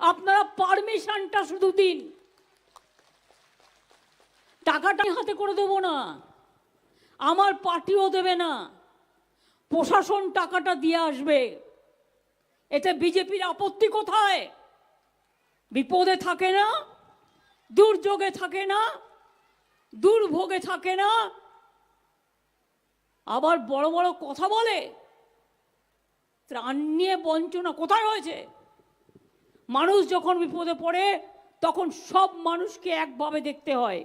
আপনারা পারমিশনটা শুধু দিন। টাকাটা হাতে করে দেবো না। আমার পার্টিও দেবে না। প্রশাসন টাকাটা দিয়ে আসবে। এতে বিজেপির আপত্তি কোথায়? বিপদে থাকে না, দুর্যোগে থাকে না, দুর্ভোগে থাকে না। আবার বড় বড় কথা বলে, ত্রাণ নিয়ে বঞ্চনা কোথায় হয়েছে? মানুষ যখন বিপদে পড়ে, তখন সব মানুষকে একভাবে দেখতে হয়।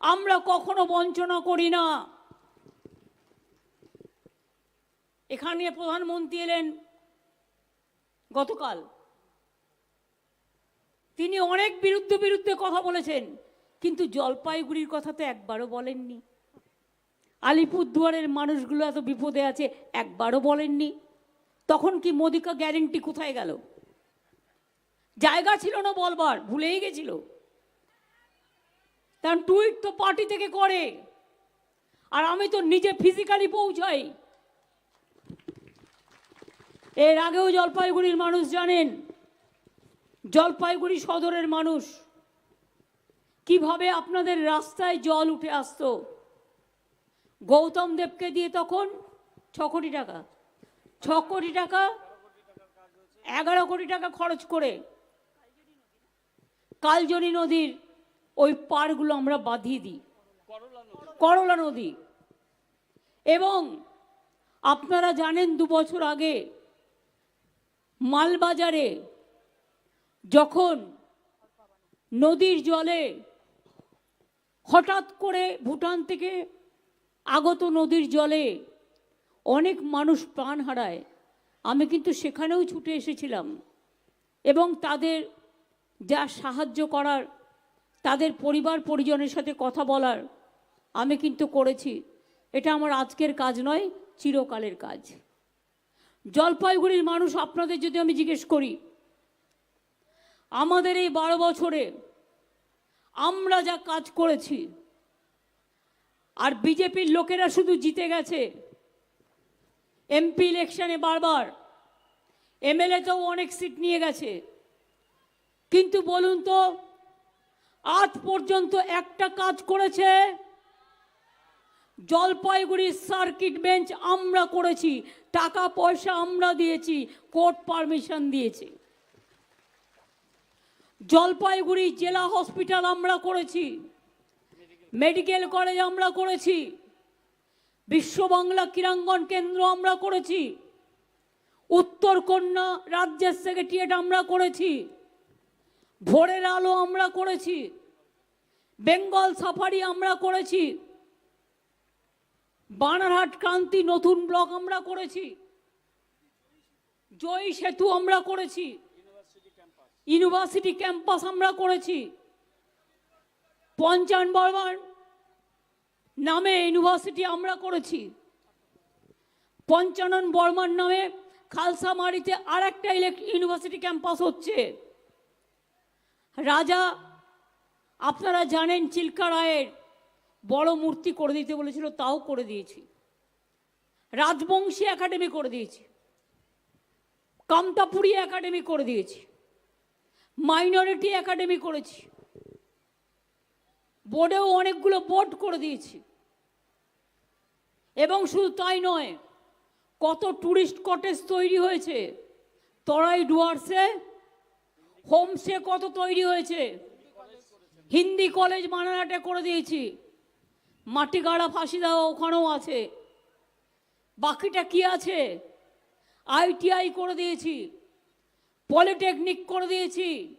আমরা কখনো বঞ্চনা করি না। এখানে প্রধানমন্ত্রী এলেন গতকাল। তিনি অনেক বিরুদ্ধে বিরুদ্ধে কথা বলেছেন, কিন্তু জলপাইগুড়ির কথা তো একবারও বলেননি। আলিপুরদুয়ারের মানুষগুলো এত বিপদে আছে, একবারও বলেননি। তখন কি মোদিকা গ্যারেন্টি কোথায় গেল? জায়গা ছিল না বলবার, ভুলেই গেছিল। কারণ টুইট তো পার্টি থেকে করে। আর আমি তো নিজে ফিজিক্যালি পৌঁছাই। এর আগেও জলপাইগুড়ির মানুষ জানেন, জলপাইগুড়ি সদরের মানুষ, কীভাবে আপনাদের রাস্তায় জল উঠে আসতো। গৌতম দেবকে দিয়ে তখন ছ কোটি টাকা, ছ কোটি টাকা, এগারো কোটি টাকা খরচ করে কালজনী নদীর ওই পাড়গুলো আমরা বাঁধিয়ে দিই। করলা নদী। এবং আপনারা জানেন দু বছর আগে মালবাজারে যখন নদীর জলে হঠাৎ করে ভুটান থেকে আগত নদীর জলে অনেক মানুষ প্রাণ হারায় আমি কিন্তু সেখানেও ছুটে এসেছিলাম এবং তাদের যা সাহায্য করার, তাদের পরিবার পরিজনের সাথে কথা বলার আমি কিন্তু করেছি। এটা আমার আজকের কাজ নয়, চিরকালের কাজ। জলপাইগুড়ির মানুষ আপনাদের যদি আমি জিজ্ঞেস করি, আমাদের এই বারো বছরে আমরা যা কাজ করেছি, আর বিজেপির লোকেরা শুধু জিতে গেছে, এমপি ইলেকশনে বারবার এমএলএতেও অনেক সিট নিয়ে গেছে কিন্তু বলুন তো, আজ পর্যন্ত একটা কাজ করেছে। জলপাইগুড়ির সার্কিট বেঞ্চ আমরা করেছি, টাকা পয়সা আমরা দিয়েছি, কোর্ট পারমিশন দিয়েছি। জলপাইগুড়ি জেলা হসপিটাল আমরা করেছি, মেডিকেল কলেজ আমরা করেছি বিশ্ববাংলা ক্রীড়াঙ্গন কেন্দ্র আমরা করেছি, উত্তর কন্যা রাজ্যের সেক্রেটারিয়েট আমরা করেছি। ভোরের আলো আমরা করেছি, বেঙ্গল সাফারি আমরা করেছি, বানারহাট ক্রান্তি নতুন ব্লক আমরা করেছি, জয় সেতু আমরা করেছি, ইউনিভার্সিটি ক্যাম্পাস আমরা করেছি পঞ্চান বর্মান নামে ইউনিভার্সিটি আমরা করেছি, পঞ্চানন বর্মান নামে খালসামারিতে আর একটা ইউনিভার্সিটি ক্যাম্পাস হচ্ছে। রাজা, আপনারা জানেন চিল্কা রায়ের বড় মূর্তি করে দিতে বলেছিল, তাও করে দিয়েছি। রাজবংশী একাডেমি করে দিয়েছি। কামতাপুরি একাডেমি করে দিয়েছি। মাইনরিটি একাডেমি করেছি। বোর্ডেও অনেকগুলো বোর্ড করে দিয়েছি। এবং শুধু তাই নয়, কত ট্যুরিস্ট কটেজ তৈরি হয়েছে, তরাই ডুয়ার্সে হোমস্টে কত তৈরি হয়েছে? হিন্দি কলেজ মানানাটে করে দিয়েছি। মাটিগাড়া ফাঁসি দেওয়া ওখানেও আছে। বাকিটা কি আছে? আইটিআই করে দিয়েছি। পলিটেকনিক করে দিয়েছি।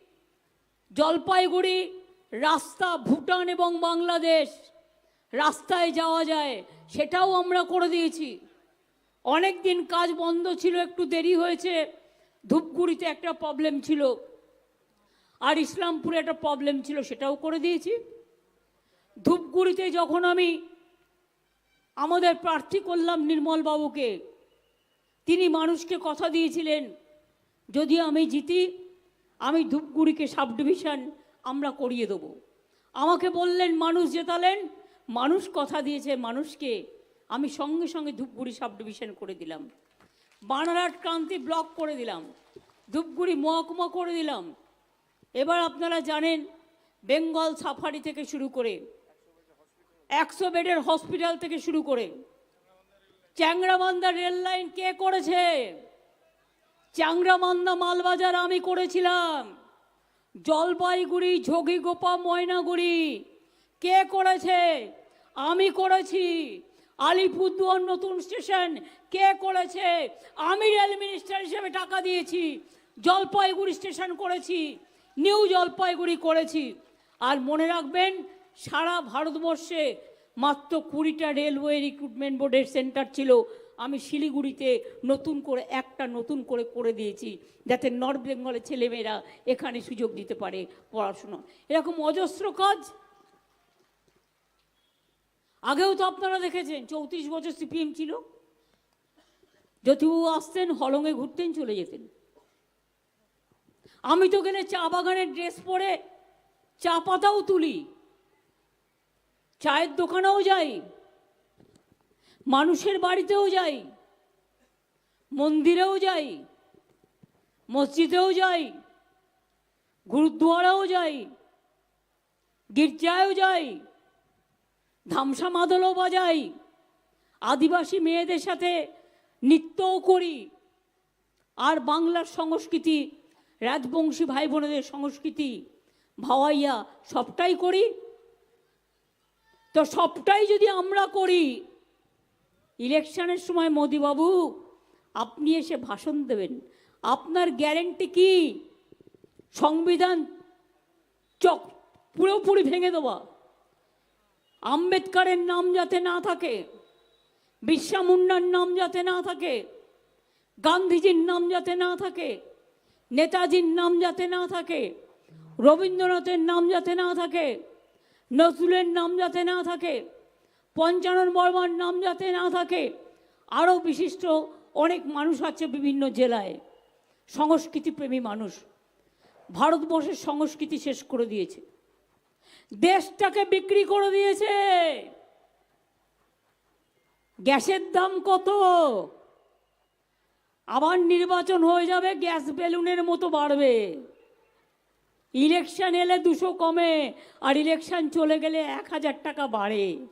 জলপাইগুড়ি, রাস্তা, ভুটান এবং বাংলাদেশ রাস্তায় যাওয়া যায়, সেটাও আমরা করে দিয়েছি। অনেক দিন কাজ বন্ধ ছিল, একটু দেরি হয়েছে। ধূপগুড়িতে একটা প্রবলেম ছিল। আর ইসলামপুরে একটা প্রবলেম ছিল, সেটাও করে দিয়েছি। ধূপগুড়িতে যখন আমি আমাদের প্রার্থী করলাম নির্মল বাবুকে, তিনি মানুষকে কথা দিয়েছিলেন, যদি আমি জিতি, আমি ধূপগুড়িকে সাব ডিভিশন আমরা করিয়ে দেবো। আমাকে বললেন, মানুষ জেতালেন, মানুষ কথা দিয়েছে, মানুষকে আমি সঙ্গে সঙ্গে ধূপগুড়ি সাব ডিভিশন করে দিলাম। বানারহাট ক্রান্তি ব্লক করে দিলাম, ধূপগুড়ি মহকুমা করে দিলাম এবার আপনারা জানেন, বেঙ্গল সাফারি থেকে শুরু করে, একশো বেডের হসপিটাল থেকে শুরু করে চ্যাংরাবান্ধা রেল লাইন কে করেছে? চ্যাংরাবান্ধা মালবাজার আমি করেছিলাম। জলপাইগুড়ি, ঝগিগোপা, ময়নাগুড়ি, কে করেছে? আমি করেছি। আলিপুরদুয়ার নতুন স্টেশন, কে করেছে? আমি রেল মিনিস্টার হিসেবে টাকা দিয়েছি। জলপাইগুড়ি স্টেশন করেছি। নিউ জলপাইগুড়ি করেছি। আর মনে রাখবেন, সারা ভারতবর্ষে মাত্র কুড়িটা রেলওয়ে রিক্রুটমেন্ট বোর্ডের সেন্টার ছিল। আমি শিলিগুড়িতে নতুন করে, একটা নতুন করে করে দিয়েছি, যাতে নর্থ বেঙ্গলের ছেলেমেয়েরা এখানে সুযোগ দিতে পারে পড়াশোনা। এরকম অজস্র কাজ? আগেও তো আপনারা দেখেছেন, চৌত্রিশ বছর সিপিএম ছিল। জ্যোতিবাবু আসতেন, হলঙে ঘুরতেন, চলে যেতেন। আমি তো গেলে চা বাগানের ড্রেস পরে চা পাতাও তুলি, চায়ের দোকানেও যাই, মানুষের বাড়িতেও যাই, মন্দিরেও যাই, মসজিদেও যাই গুরুদ্বারাও যাই, গির্জায়ও যাই, ধামসা মাদলও বাজাই, আদিবাসী মেয়েদের সাথে নৃত্যও করি, আর বাংলার সংস্কৃতি রাজবংশী ভাই বোনদের সংস্কৃতি ভাওয়াইয়া সবটাই করি। তো সবটাই যদি আমরা করি, ইলেকশনের সময় মোদিবাবু, আপনি এসে ভাষণ দেবেন। আপনার গ্যারেন্টি কি? সংবিধান চক পুরোপুরি ভেঙে দেওয়া। আম্বেদকারের নাম যাতে না থাকে, বিরসা মুন্ডার নাম যাতে না থাকে, গান্ধীজির নাম যাতে না থাকে নেতাজির নাম যাতে না থাকে, রবীন্দ্রনাথের নাম যাতে না থাকে, নজরুলের নাম যাতে না থাকে, পঞ্চানন বর্মার নাম যাতে না থাকে, আরও বিশিষ্ট অনেক মানুষ আছে বিভিন্ন জেলায়। সংস্কৃতিপ্রেমী মানুষ। ভারতবর্ষের সংস্কৃতি শেষ করে দিয়েছে। দেশটাকে বিক্রি করে দিয়েছে। গ্যাসের দাম কত? আবার নির্বাচন হয়ে যাবে, গ্যাস বেলুনের মতো বাড়বে। ইলেকশন এলে দুশো কমে, আর ইলেকশন চলে গেলে এক হাজার টাকা বাড়ে।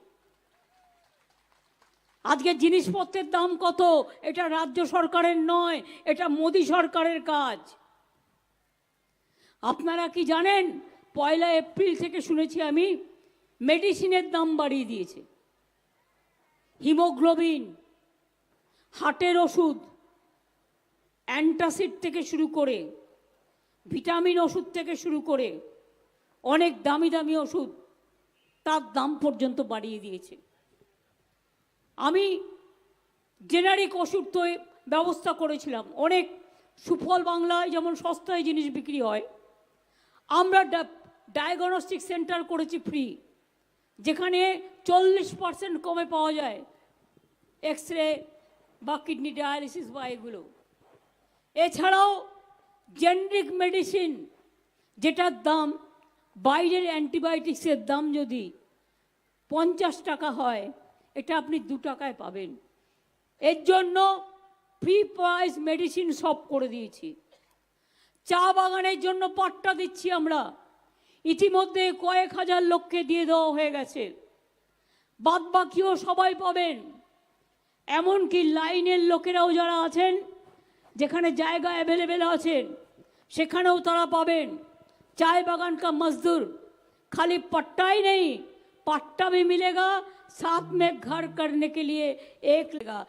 আজকে জিনিসপত্রের দাম কত? এটা রাজ্য সরকারের নয়, এটা মোদী সরকারের কাজ। আপনারা কি জানেন? পয়লা এপ্রিল থেকে শুনেছি আমি, মেডিসিনের দাম বাড়িয়ে দিয়েছে। হিমোগ্লোবিন, হার্টের ওষুধ অ্যান্টাসিড থেকে শুরু করে, ভিটামিন ওষুধ থেকে শুরু করে, অনেক দামি দামি ওষুধ তার দাম পর্যন্ত বাড়িয়ে দিয়েছে। আমি জেনারিক ওষুধ তো ব্যবস্থা করেছিলাম। অনেক সুফল বাংলায় যেমন সস্তায় জিনিস বিক্রি হয়, আমরা ডায়াগনস্টিক সেন্টার করেছি ফ্রি যেখানে চল্লিশ পার্সেন্ট কমে পাওয়া যায় এক্স রে বা কিডনি ডায়ালিসিস বা এগুলো। এছাড়াও জেনরিক মেডিসিন যেটার দাম, বাইরের অ্যান্টিবায়োটিক্সের দাম যদি পঞ্চাশ টাকা হয়, এটা আপনি দু টাকায় পাবেন। এর জন্য ফ্রি প্রাইস মেডিসিন সব করে দিয়েছি। চা বাগানের জন্য পাট্টা দিচ্ছি আমরা। ইতিমধ্যে কয়েক হাজার লোককে দিয়ে দেওয়া হয়ে গেছে। বাদ বাকিও সবাই পাবেন। এমনকি লাইনের লোকেরাও যারা আছেন যেখানে জায়গা অ্যাভেলেবেল আছেন সেখানেও তারা পাবেন चाय बागान का मजदूर खाली पट्टा ही नहीं पट्टा भी मिलेगा साथ में घर करने के लिए एक लेगा